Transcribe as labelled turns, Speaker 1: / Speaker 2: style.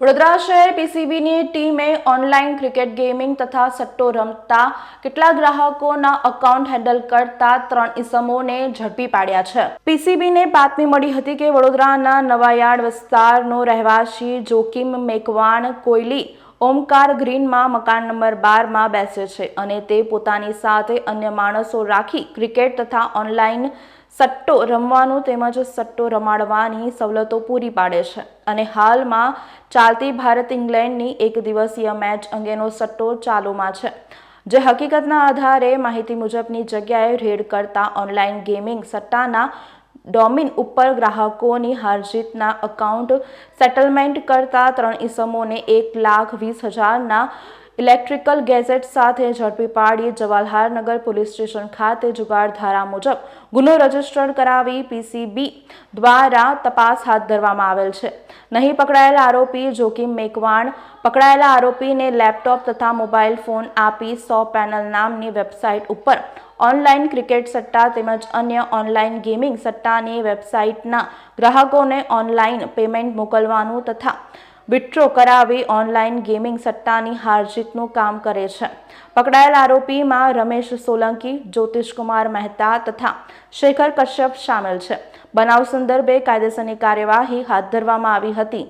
Speaker 1: વડોદરા શહેર પીસીબીની ટીમે online cricket gaming તથા સટ્ટો રમતા કેટલા ગ્રાહકોના અકાઉન્ટ હેન્ડલ કરતા ત્રણ ઇસમોને ઝડપી પાડ્યા છે. પીસીબીને બાતમી મળી હતી કે વડોદરાના નવાયાર્ડ વિસ્તારનો રહેવાસી જોકીમ મેકવાણ કોયલી ઓમકાર ગ્રીનમાં મકાન નંબર બારમાં બેસે છે અને તે પોતાની સાથે અન્ય માણસો રાખી ક્રિકેટ તથા ઓનલાઈન સટ્ટો રમવાનું તેમજ સટ્ટો રમાડવાની સવલતો પૂરી પાડે છે. અને હાલમાં ચાલતી ભારત ઇંગ્લેન્ડની એક દિવસીય મેચ અંગેનો સટ્ટો ચાલુમાં છે. જે હકીકતના આધારે માહિતી મુજબની જગ્યાએ રેડ કરતા ઓનલાઈન ગેમિંગ સટ્ટાના ડોમિન ઉપર ગ્રાહકોની હારજીતના અકાઉન્ટ સેટલમેન્ટ કરતા ત્રણ ઇસમોને એક લાખ વીસ હજારના ઇલેક્ટ્રિકલ ગેઝેટ સાથે ઝડપી પાડી જવાહરનગર પોલીસ સ્ટેશન ખાતે જુગાર ધારા મુજબ ગુનો રજિસ્ટર કરાવી પીસીબી દ્વારા તપાસ હાથ ધરવામાં આવેલ છે. નહીં પકડાયેલા આરોપી જોકીમ મેકવાણ પકડાયેલા આરોપીને લેપટોપ તથા મોબાઈલ ફોન આપી સો પેનલ નામની વેબસાઇટ ઉપર ઓનલાઈન ક્રિકેટ સટ્ટા તેમજ અન્ય ઓનલાઈન ગેમિંગ સટ્ટાની વેબસાઇટના ગ્રાહકોને ઓનલાઈન પેમેન્ટ મોકલવાનું તથા વિથડ્રો કરાવી ઓનલાઈન ગેમિંગ સટ્ટાની હારજીતનું કામ કરે છે. પકડાયેલ આરોપીમાં રમેશ સોલંકી, જ્યોતિષકુમાર મહેતા તથા શેખર કશ્યપ સામેલ છે. બનાવ સંદર્ભે કાયદેસરની કાર્યવાહી હાથ ધરવામાં આવી હતી.